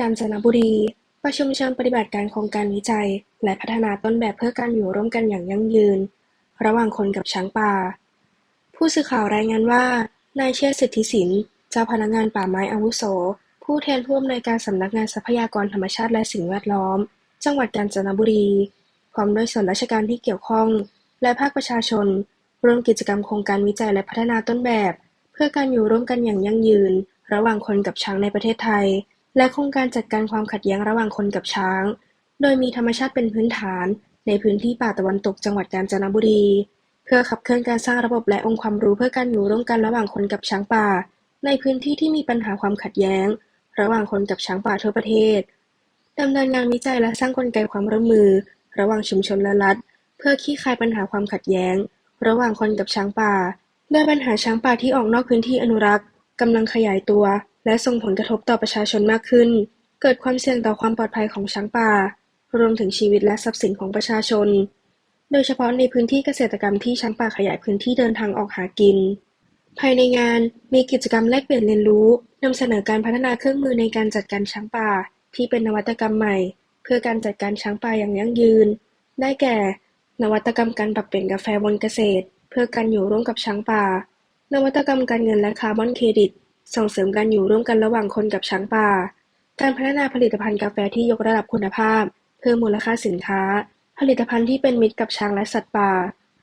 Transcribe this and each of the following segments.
กาญจนบุรี ประชุมเชิงปฏิบัติการโครงการวิจัย และพัฒนาต้นแบบเพื่อการอยู่ร่วมกันอย่างยั่งยืน ระหว่างคนกับช้างป่า ผู้สื่อข่าวรายงานว่า นายเชษฐ์สิทธิสิน เจ้าพนักงานป่าไม้อาวุโส ผู้แทนผู้อำนวยการสำนักงานทรัพยากรธรรมชาติและสิ่งแวดล้อม จังหวัดกาญจนบุรี พร้อมด้วยส่วนราชการที่เกี่ยวข้อง และภาคประชาชน ร่วมกิจกรรมโครงการวิจัยและพัฒนาต้นแบบ เพื่อการอยู่ร่วมกันอย่างยั่งยืน ระหว่างคนกับช้างในประเทศไทย และโครงการจัดการความขัดแย้งระหว่างคนกับช้าง โดยมีธรรมชาติเป็นพื้นฐานในพื้นที่ป่าตะวันตกจังหวัดกาญจนบุรี เพื่อขับเคลื่อนการสร้างระบบและองค์ความรู้เพื่อการอยู่ร่วมกันระหว่างคนกับช้างป่า ในพื้นที่ที่มีปัญหาความขัดแย้ง ระหว่างคนกับช้างป่าทั่วประเทศดำเนินงานวิจัยและสร้างกลไกความร่วมมือ ระหว่างชุมชนและรัฐ เพื่อคลี่คลายปัญหาความขัดแย้ง ระหว่างคนกับช้างป่าโดยปัญหาช้างป่าที่ออกนอกพื้นที่อนุรักษ์กำลังขยายตัว และส่งผลกระทบต่อประชาชนมากขึ้น เกิดความเสี่ยงต่อความปลอดภัยของช้างป่า รวมถึงชีวิตและทรัพย์สินของประชาชน โดยเฉพาะในพื้นที่เกษตรกรรมที่ช้างป่าขยายพื้นที่เดินทางออกหากิน ภายในงานมีกิจกรรมแลกเปลี่ยนเรียนรู้นำเสนอการพัฒนาเครื่องมือในการจัดการช้างป่า ที่เป็นนวัตกรรมใหม่ เพื่อการจัดการช้างป่าอย่างยั่งยืน ได้แก่ นวัตกรรมการปรับเปลี่ยนกาแฟบนเกษตร เพื่อการอยู่ร่วมกับช้างป่า นวัตกรรมการเงินและคาร์บอนเครดิต ส่งเสริมการอยู่ร่วมกันระหว่างคนกับช้างป่า การพัฒนาผลิตภัณฑ์กาแฟที่ยกระดับคุณภาพ เพิ่มมูลค่าสินค้า ผลิตภัณฑ์ที่เป็นมิตรกับช้างและสัตว์ป่า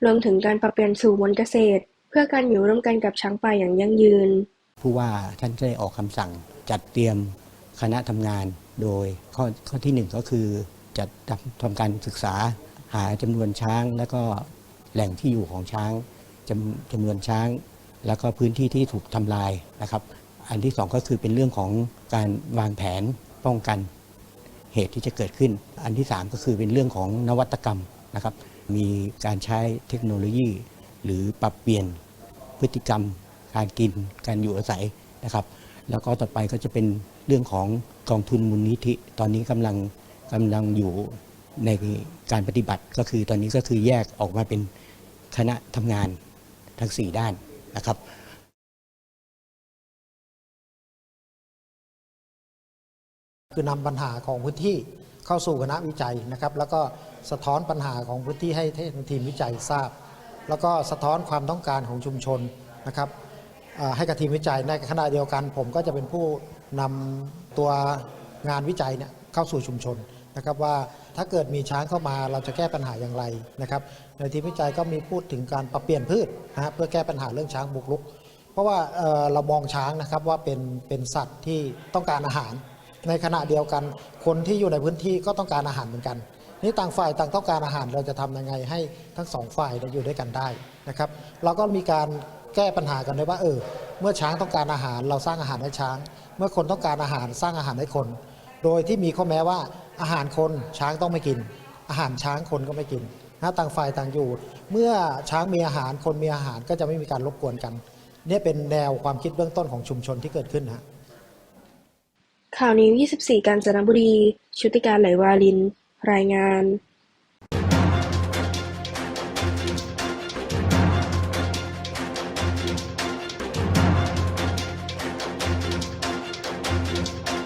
รวมถึงการปรับเปลี่ยนสู่มนเกษตร เพื่อการอยู่ร่วมกันกับช้างป่าอย่างยั่งยืน ผู้ว่าท่านได้ออกคำสั่ง จัดเตรียมคณะทำงานโดยข้อข้อที่หนึ่งก็คือจัดทำการศึกษาหาจำนวนช้าง และก็แหล่งที่อยู่ของช้างจำจำนวนช้าง แล้วก็พื้นที่ที่ถูกทำลายนะครับ อันที่สองก็คือเป็นเรื่องของการวางแผนป้องกันเหตุที่จะเกิดขึ้น อันที่สามก็คือเป็นเรื่องของนวัตกรรมนะครับ มีการใช้เทคโนโลยี หรือปรับเปลี่ยนพฤติกรรม การกิน การอยู่อาศัยนะครับ แล้วก็ต่อไปก็จะเป็นเรื่องของกองทุนมูลนิธิ ตอนนี้กำลังกำลังอยู่ในการปฏิบัติก็คือตอนนี้ก็คือแยกออกมาเป็นคณะทำงานทั้ง 4 ด้าน นะครับคือนำปัญหาของพื้นที่เข้าสู่คณะวิจัยนะครับ แล้วก็สะท้อนปัญหาของพื้นที่ให้ทีมวิจัยทราบ แล้วก็สะท้อนความต้องการของชุมชนนะครับให้กับทีมวิจัยในขณะเดียวกัน ผมก็จะเป็นผู้นำตัวงานวิจัยเนี่ยเข้าสู่ชุมชนนะครับว่า ถ้าเกิดมีช้างเข้ามาเราจะแก้ปัญหาอย่างไรนะครับ ในทีมวิจัยก็มีพูดถึงการปรับเปลี่ยนพืชนะฮะเพื่อแก้ปัญหาเรื่องช้างบุกรุก เพราะว่าเเรามองช้างนะครับว่าเป็นเป็นสัตว์ที่ต้องการอาหาร ในขณะเดียวกันคนที่อยู่ในพื้นที่ก็ต้องการอาหารเหมือนกันนี่ต่างฝ่ายต่างต้องการอาหารเราจะทำยังไงให้ทั้งสองฝ่ายอยู่ด้วยกันได้นะครับ เราก็มีการแก้ปัญหากันด้ว่าเออเมื่อช้างต้องการอาหารเราสร้างอาหารให้ช้าง เมื่อคนต้องการอาหารสร้างอาหารให้คน โดยที่มีข้อแม้ว่า อาหารคนช้างต้องไม่กิน อาหารช้างคนก็ไม่กินนะต่างฝ่ายต่างอยู่ เมื่อช้างมีอาหารคนมีอาหารก็จะไม่มีการรบกวนกันนี่เป็นแนวความคิดเบื้องต้นของชุมชนที่เกิดขึ้นนะข่าวนี้ 24 กาญจนบุรี ชุติการไหลวาลิน รายงาน